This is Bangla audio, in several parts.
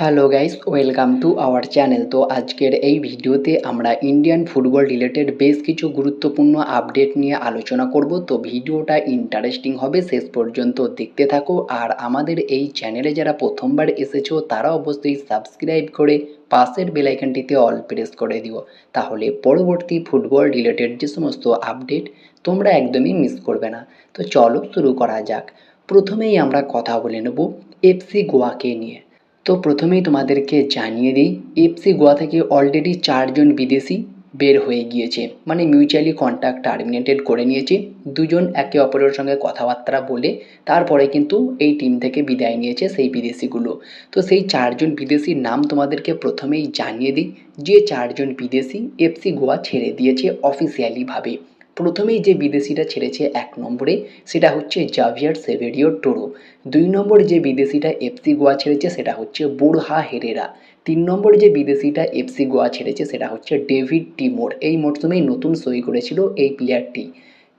Hello guys welcome to our channel তো আজকের এই ভিডিওতে আমরা ইন্ডিয়ান ফুটবল রিলেটেড বেশ কিছু গুরুত্বপূর্ণ আপডেট নিয়ে আলোচনা করব। তো ভিডিওটা ইন্টারেস্টিং হবে, শেষ পর্যন্ত দেখতে থাকো। আর আমাদের এই চ্যানেলে যারা প্রথমবার এসেছ, তারা অবশ্যই সাবস্ক্রাইব করে পাশের বেলাইকনটিতে অল প্রেস করে দিও। তাহলে পরবর্তী ফুটবল রিলেটেড যে সমস্ত আপডেট তোমরা একদমই মিস করবে না। তো চলো শুরু করা যাক। প্রথমেই আমরা কথা বলে নেব এফসি গোয়াকে নিয়ে। তো প্রথমেই তোমাদেরকে জানিয়ে দিই এফসি গোয়া থেকে অলরেডি চারজন বিদেশি বের হয়ে গিয়েছে। মানে মিউচুয়ালি কন্ট্যাক্ট টার্মিনেটেড করে নিয়েছে। দুজন একে অপরের সঙ্গে কথাবার্তা বলে তারপরে কিন্তু এই টিম থেকে বিদায় নিয়েছে সেই বিদেশিগুলো। তো সেই চারজন বিদেশির নাম তোমাদেরকে প্রথমেই জানিয়ে দিই, যে চারজন বিদেশি এফসি গোয়া ছেড়ে দিয়েছে অফিসিয়ালিভাবে প্রথমেই যে বিদেশিটা ছেড়েছে এক নম্বরে, সেটা হচ্ছে জাভিয়ার সেভেরিও টোরো। দুই নম্বর যে বিদেশিটা এফসি গোয়া ছেড়েছে, সেটা হচ্ছে বুরহা হেরেরা। তিন নম্বর যে বিদেশিটা এফসি গোয়া ছেড়েছে, সেটা হচ্ছে ডেভিড টিমোর। এই মরশুমেই নতুন সই করেছিল এই প্লেয়ারটি।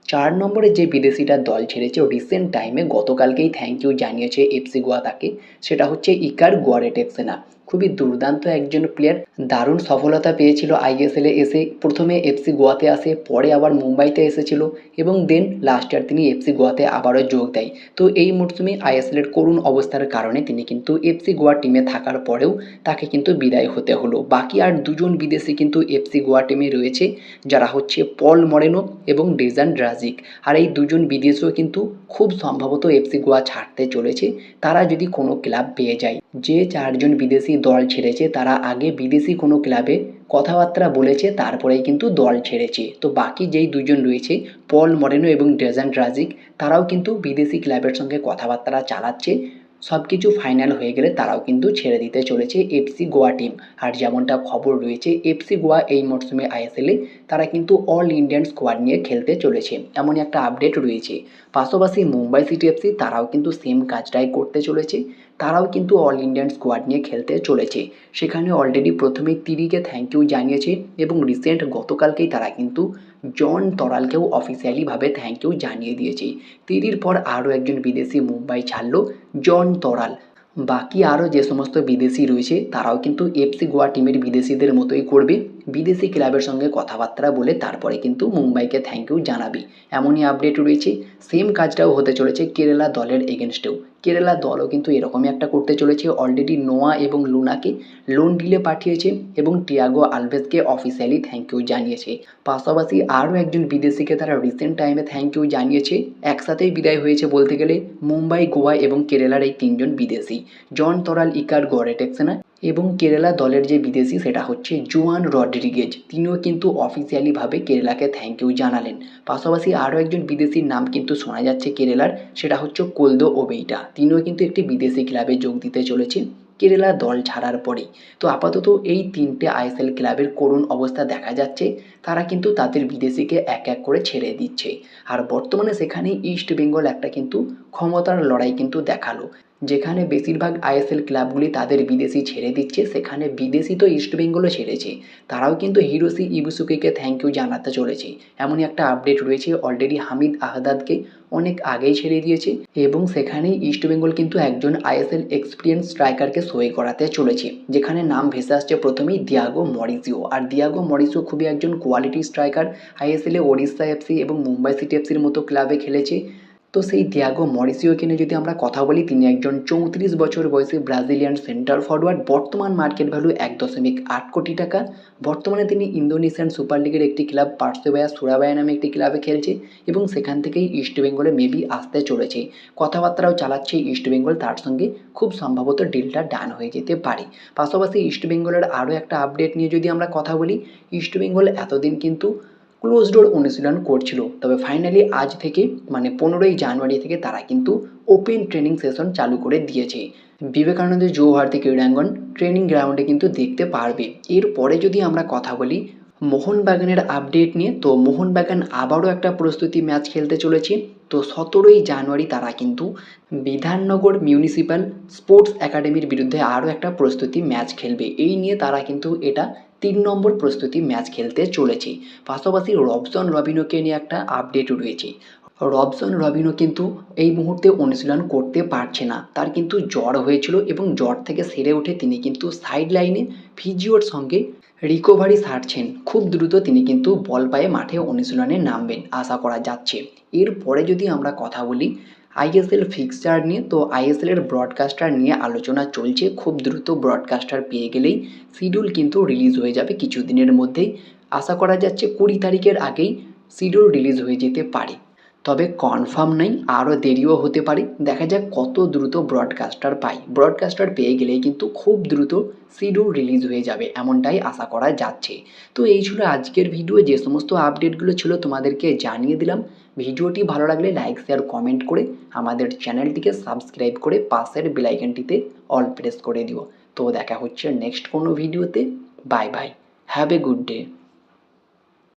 চার নম্বরে যে বিদেশিটা দল ছেড়েছে রিসেন্ট টাইমে গতকালকেই থ্যাংক ইউ জানিয়েছে এফসি গোয়া তাকে, সেটা হচ্ছে ইকার গোয়ারেটেক্সেনা খুবই দুর্দান্ত একজন প্লেয়ার দারুণ সফলতা পেয়েছিল আইএসএলে এসে। প্রথমে এফসি গোয়াতে আসে, পরে আবার মুম্বাইতে এসেছিল এবং দেন লাস্ট ইয়ার তিনি এফসি গোয়াতে আবারও যোগ দেয়। তো এই মরশুমে আইএসএলের করুণ অবস্থার কারণে তিনি কিন্তু এফসি গোয়া টিমে থাকার পরেও তাকে কিন্তু বিদায় হতে হলো। বাকি আর দুজন বিদেশি কিন্তু এফসি গোয়া টিমে রয়েছে, যারা হচ্ছে পল মরেনো এবং ডেজান ড্রাজিক। আর এই দুজন বিদেশিও কিন্তু খুব সম্ভবত এফসি গোয়া ছাড়তে চলেছে। তারা যদি কোনো ক্লাব পেয়ে যায়। যে চারজন বিদেশি দল ছেড়েছে, তারা আগে বিদেশি কোনো ক্লাবে কথাবার্তা বলেছে, তারপরেই কিন্তু দল ছেড়েছে। তো বাকি যেই দুজন রয়েছে, পল মরেনো এবং ডেজান ড্রাজিক, তারাও কিন্তু বিদেশি ক্লাবের সঙ্গে কথাবার্তা চালাচ্ছে। সব কিছু ফাইনাল হয়ে গেলে তারাও কিন্তু ছেড়ে দিতে চলেছে এফসি গোয়া টিম আর যেমনটা খবর রয়েছে এফসি গোয়া এই মরশুমে আইএসএলে তারা কিন্তু অল ইন্ডিয়ান স্কোয়াড নিয়ে খেলতে চলেছে। এমনই একটা আপডেট রয়েছে। পাশাপাশি মুম্বাই সিটি এফসি তারাও কিন্তু সেম কাজটাই করতে চলেছে। তারাও কিন্তু অল ইন্ডিয়ান স্কোয়াড নিয়ে খেলতে চলেছে। সেখানে অলরেডি প্রথমে তিরিকে থ্যাংক ইউ জানিয়েছে এবং রিসেন্ট গতকালকেই তারা কিন্তু জন তরালকেও অফিসিয়ালিভাবে থ্যাংক ইউ জানিয়ে দিয়েছে। তিরির পর আরও একজন বিদেশি মুম্বাই ছাড়ল জন তরাল। বাকি আরও যে সমস্ত বিদেশি রয়েছে, তারাও কিন্তু এফসি গোয়া টিমের বিদেশিদের মতোই করবে। বিদেশি ক্লাবের সঙ্গে কথাবার্তা বলে তারপরে কিন্তু মুম্বাইকে থ্যাংক ইউ জানাবে। এমনই আপডেট রয়েছে। সেম কাজটাও হতে চলেছে কেরালা দলের এগেনস্টেও কেরালা দলও কিন্তু এরকমই একটা করতে চলেছে। অলরেডি নোয়া এবং লুনাকে লোন ডিলে পাঠিয়েছে এবং টিয়াগো আলভেজকে অফিসিয়ালি থ্যাংক ইউ জানিয়েছে। পাশাপাশি আরও একজন বিদেশিকে তারা রিসেন্ট টাইমে থ্যাংক ইউ জানিয়েছে। একসাথেই বিদায় হয়েছে বলতে গেলে মুম্বাই, গোয়া এবং কেরালার এই তিনজন বিদেশি। জন তরাল, ইকার গোয়ারেটেক্সেনা এবং কেরালা দলের যে বিদেশি সেটা হচ্ছে জুয়ান রড্রিগেজ। তিনিও কিন্তু অফিসিয়ালিভাবে কেরালাকে থ্যাংক ইউ জানালেন। পাশাপাশি আরও একজন বিদেশির নাম কিন্তু শোনা যাচ্ছে কেরালার, সেটা হচ্ছে কোলদো ওবেইটা। তিনিও কিন্তু একটি বিদেশি ক্লাবে যোগ দিতে চলেছে কেরালা দল ছাড়ার পরেই। তো আপাতত এই তিনটে আইএসএল ক্লাবের করুণ অবস্থা দেখা যাচ্ছে, তারা কিন্তু তাদের বিদেশিকে এক এক করে ছেড়ে দিচ্ছে। আর বর্তমানে সেখানে ইস্ট বেঙ্গল একটা কিন্তু ক্ষমতার লড়াই কিন্তু দেখাল। যেখানে বেশিরভাগ আইএসএল ক্লাবগুলি তাদের বিদেশি ছেড়ে দিচ্ছে, সেখানে বিদেশি তো ইস্টবেঙ্গলও ছেড়েছে। তারাও কিন্তু হিরোসি ইবুসুকিকে থ্যাংক ইউ জানাতে চলেছে। এমনই একটা আপডেট রয়েছে অলরেডি হামিদ আহদাদকে অনেক আগেই ছেড়ে দিয়েছে এবং সেখানেই ইস্টবেঙ্গল কিন্তু একজন আইএসএল এক্সপিরিয়েন্স স্ট্রাইকারকে সই করাতে চলেছে, যেখানে নাম ভেসে আসছে প্রথমেই দিয়াগো মরিসিও আর দিয়াগো মরিসিও খুবই একজন কোয়ালিটি স্ট্রাইকার আইএসএলে ওড়িশা এফসি এবং মুম্বাই সিটি এফসির মতো ক্লাবে খেলেছে। তো সেই দিয়াগো মরিসিওকে নিয়ে যদি আমরা কথা বলি, তিনি একজন চৌত্রিশ বছর বয়সী ব্রাজিলিয়ান সেন্টার ফরওয়ার্ড বর্তমান মার্কেট ভ্যালু এক দশমিক আট কোটি টাকা। বর্তমানে তিনি ইন্দোনেশিয়ান সুপার লিগের একটি ক্লাব পার্সোবায়া সুরাবায়া নামে একটি ক্লাবে খেলছে এবং সেখান থেকেই ইস্টবেঙ্গলে মেবি আসতে চলেছে। কথাবার্তাও চালাচ্ছে ইস্টবেঙ্গল তার সঙ্গে খুব সম্ভবত ডিলটা ডান হয়ে যেতে পারে। পাশাপাশি ইস্টবেঙ্গলের আরও একটা আপডেট নিয়ে যদি আমরা কথা বলি ইস্টবেঙ্গল এতদিন কিন্তু ক্লোজ ডোর অনুশীলন করছিল। তবে ফাইনালি আজ থেকে মানে পনেরোই জানুয়ারি থেকে তারা কিন্তু ওপেন ট্রেনিং সেশন চালু করে দিয়েছে। বিবেকানন্দ যৌভারতী ক্রীড়াঙ্গন ট্রেনিং গ্রাউন্ডে কিন্তু দেখতে পারবে। এরপরে যদি আমরা কথা বলি মোহনবাগানের আপডেট নিয়ে, তো মোহনবাগান আবারও একটা প্রস্তুতি ম্যাচ খেলতে চলেছে। তো সতেরোই জানুয়ারি তারা কিন্তু বিধাননগর মিউনিসিপ্যাল স্পোর্টস একাডেমির বিরুদ্ধে আরও একটা প্রস্তুতি ম্যাচ খেলবে। এই নিয়ে তারা কিন্তু এটা তিন নম্বর প্রস্তুতি ম্যাচ খেলতে চলেছে। পাশাপাশি রবসন রবিনোকে নিয়ে একটা আপডেট রয়েছে। রবসন রবিনও কিন্তু এই মুহূর্তে অনুশীলন করতে পারছে না। তার কিন্তু জ্বর হয়েছিল এবং জ্বর থেকে সেরে উঠে তিনি কিন্তু সাইড লাইনে ফিজিওর সঙ্গে রিকভারি সারছেন। খুব দ্রুত তিনি কিন্তু বল পায়ে মাঠে অনুশীলনে নামবেন, আশা করা যাচ্ছে। এরপরে যদি আমরা কথা বলি আইএসএল ফিক্সচার নিয়ে, তো আইএসএল এর ব্রডকাস্টার নিয়ে আলোচনা চলছে। খুব দ্রুত ব্রডকাস্টার পেয়ে গেলেই শিডিউল কিন্তু রিলিজ হয়ে যাবে কিছুদিনের মধ্যেই। আশা করা যাচ্ছে কুড়ি তারিখের আগেই শিডিউল রিলিজ হয়ে যেতে পারে। তবে কনফার্ম নেই, আরও দেরিও হতে পারে। দেখা যাক কত দ্রুত ব্রডকাস্টার পাই। ব্রডকাস্টার পেয়ে গেলেই কিন্তু খুব দ্রুত শিডিউল রিলিজ হয়ে যাবে, এমনটাই আশা করা যাচ্ছে। তো এই ছিল আজকের ভিডিও যে সমস্ত আপডেটগুলো ছিল তোমাদেরকে জানিয়ে দিলাম। ভিডিওটি ভালো লাগলে লাইক শেয়ার কমেন্ট করে আমাদের চ্যানেলটিকে সাবস্ক্রাইব করে পাশের বেলাইকনটিতে অল প্রেস করে দিও। তো দেখা হচ্ছে নেক্সট কোনো ভিডিওতে bye bye have a good day